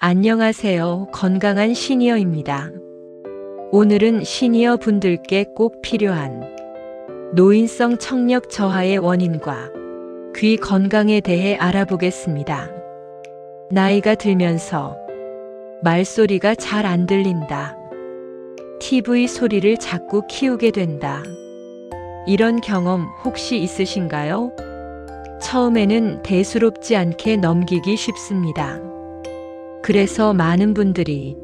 안녕하세요. 건강한 시니어입니다. 오늘은 시니어 분들께 꼭 필요한 노인성 청력 저하의 원인과 귀 건강에 대해 알아보겠습니다. 나이가 들면서 말소리가 잘 안 들린다. TV 소리를 자꾸 키우게 된다. 이런 경험 혹시 있으신가요? 처음에는 대수롭지 않게 넘기기 쉽습니다. 그래서 많은 분들이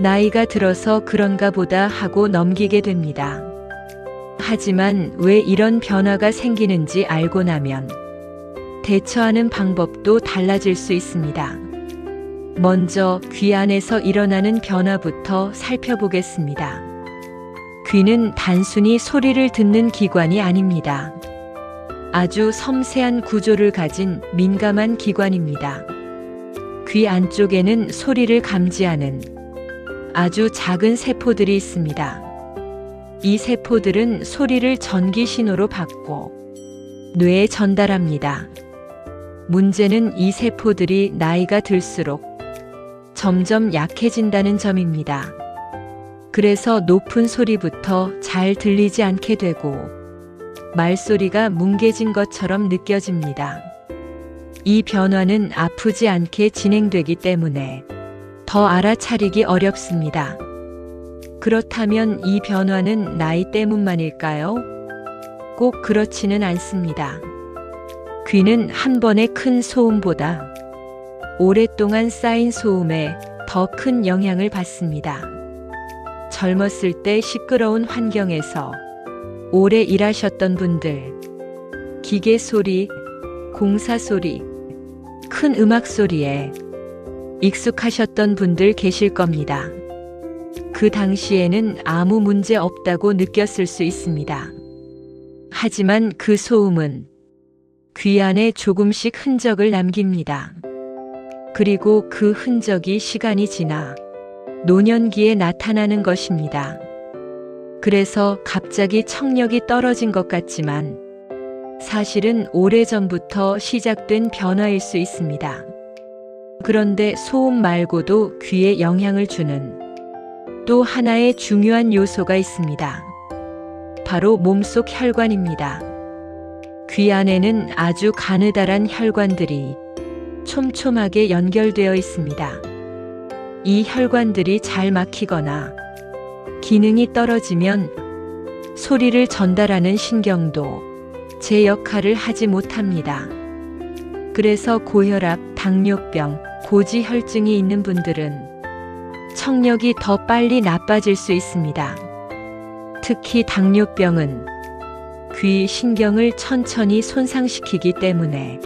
나이가 들어서 그런가 보다 하고 넘기게 됩니다. 하지만 왜 이런 변화가 생기는지 알고 나면 대처하는 방법도 달라질 수 있습니다. 먼저 귀 안에서 일어나는 변화부터 살펴보겠습니다. 귀는 단순히 소리를 듣는 기관이 아닙니다. 아주 섬세한 구조를 가진 민감한 기관입니다. 귀 안쪽에는 소리를 감지하는 아주 작은 세포들이 있습니다. 이 세포들은 소리를 전기 신호로 받고 뇌에 전달합니다. 문제는 이 세포들이 나이가 들수록 점점 약해진다는 점입니다. 그래서 높은 소리부터 잘 들리지 않게 되고 말소리가 뭉개진 것처럼 느껴집니다. 이 변화는 아프지 않게 진행되기 때문에 더 알아차리기 어렵습니다. 그렇다면 이 변화는 나이 때문만일까요? 꼭 그렇지는 않습니다. 귀는 한 번의 큰 소음보다 오랫동안 쌓인 소음에 더 큰 영향을 받습니다. 젊었을 때 시끄러운 환경에서 오래 일하셨던 분들, 기계 소리, 공사 소리, 큰 음악 소리에 익숙하셨던 분들 계실 겁니다. 그 당시에는 아무 문제 없다고 느꼈을 수 있습니다. 하지만 그 소음은 귀 안에 조금씩 흔적을 남깁니다. 그리고 그 흔적이 시간이 지나 노년기에 나타나는 것입니다. 그래서 갑자기 청력이 떨어진 것 같지만 사실은 오래전부터 시작된 변화일 수 있습니다. 그런데 소음 말고도 귀에 영향을 주는 또 하나의 중요한 요소가 있습니다. 바로 몸속 혈관입니다. 귀 안에는 아주 가느다란 혈관들이 촘촘하게 연결되어 있습니다. 이 혈관들이 잘 막히거나 기능이 떨어지면 소리를 전달하는 신경도 제 역할을 하지 못합니다. 그래서 고혈압, 당뇨병, 고지혈증이 있는 분들은 청력이 더 빨리 나빠질 수 있습니다. 특히 당뇨병은 귀 신경을 천천히 손상시키기 때문에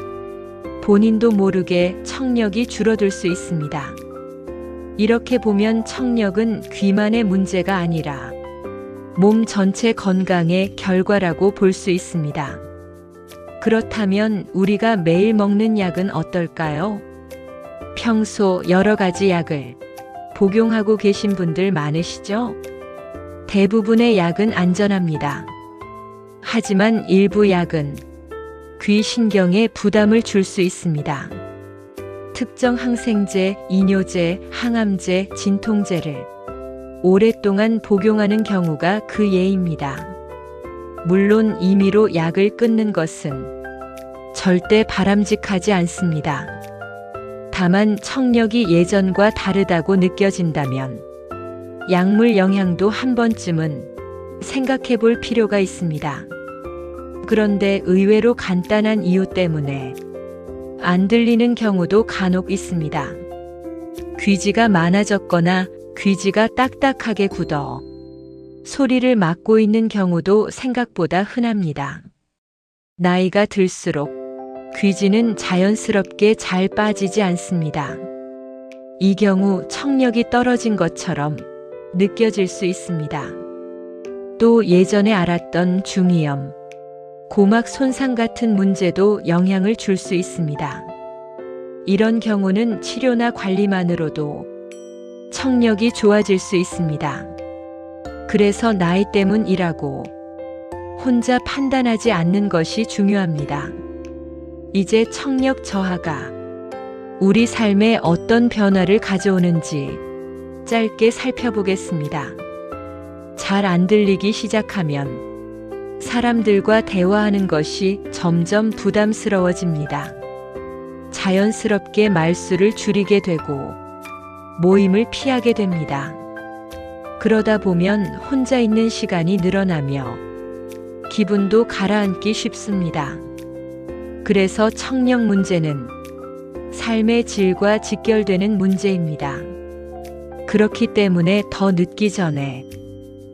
본인도 모르게 청력이 줄어들 수 있습니다. 이렇게 보면 청력은 귀만의 문제가 아니라 몸 전체 건강의 결과라고 볼 수 있습니다. 그렇다면 우리가 매일 먹는 약은 어떨까요? 평소 여러 가지 약을 복용하고 계신 분들 많으시죠? 대부분의 약은 안전합니다. 하지만 일부 약은 귀 신경에 부담을 줄 수 있습니다. 특정 항생제, 이뇨제, 항암제, 진통제를 오랫동안 복용하는 경우가 그 예입니다. 물론 임의로 약을 끊는 것은 절대 바람직하지 않습니다. 다만 청력이 예전과 다르다고 느껴진다면 약물 영향도 한 번쯤은 생각해 볼 필요가 있습니다. 그런데 의외로 간단한 이유 때문에 안 들리는 경우도 간혹 있습니다. 귀지가 많아졌거나 귀지가 딱딱하게 굳어 소리를 막고 있는 경우도 생각보다 흔합니다. 나이가 들수록 귀지는 자연스럽게 잘 빠지지 않습니다. 이 경우 청력이 떨어진 것처럼 느껴질 수 있습니다. 또 예전에 알았던 중이염, 고막 손상 같은 문제도 영향을 줄 수 있습니다. 이런 경우는 치료나 관리만으로도 청력이 좋아질 수 있습니다. 그래서 나이 때문이라고 혼자 판단하지 않는 것이 중요합니다. 이제 청력 저하가 우리 삶에 어떤 변화를 가져오는지 짧게 살펴보겠습니다. 잘 안 들리기 시작하면 사람들과 대화하는 것이 점점 부담스러워집니다. 자연스럽게 말수를 줄이게 되고 모임을 피하게 됩니다. 그러다 보면 혼자 있는 시간이 늘어나며 기분도 가라앉기 쉽습니다. 그래서 청력 문제는 삶의 질과 직결되는 문제입니다. 그렇기 때문에 더 늦기 전에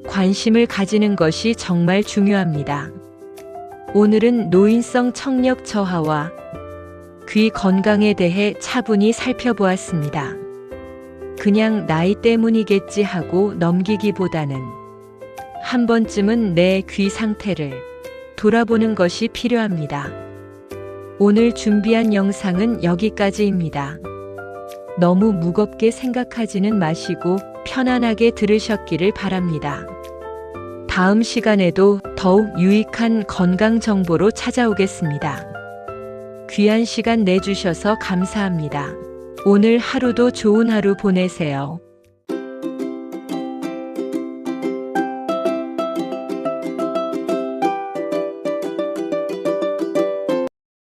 관심을 가지는 것이 정말 중요합니다. 오늘은 노인성 청력 저하와 귀 건강에 대해 차분히 살펴보았습니다. 그냥 나이 때문이겠지 하고 넘기기보다는 한 번쯤은 내 귀 상태를 돌아보는 것이 필요합니다. 오늘 준비한 영상은 여기까지입니다. 너무 무겁게 생각하지는 마시고 편안하게 들으셨기를 바랍니다. 다음 시간에도 더욱 유익한 건강 정보로 찾아오겠습니다. 귀한 시간 내주셔서 감사합니다. 오늘 하루도 좋은 하루 보내세요.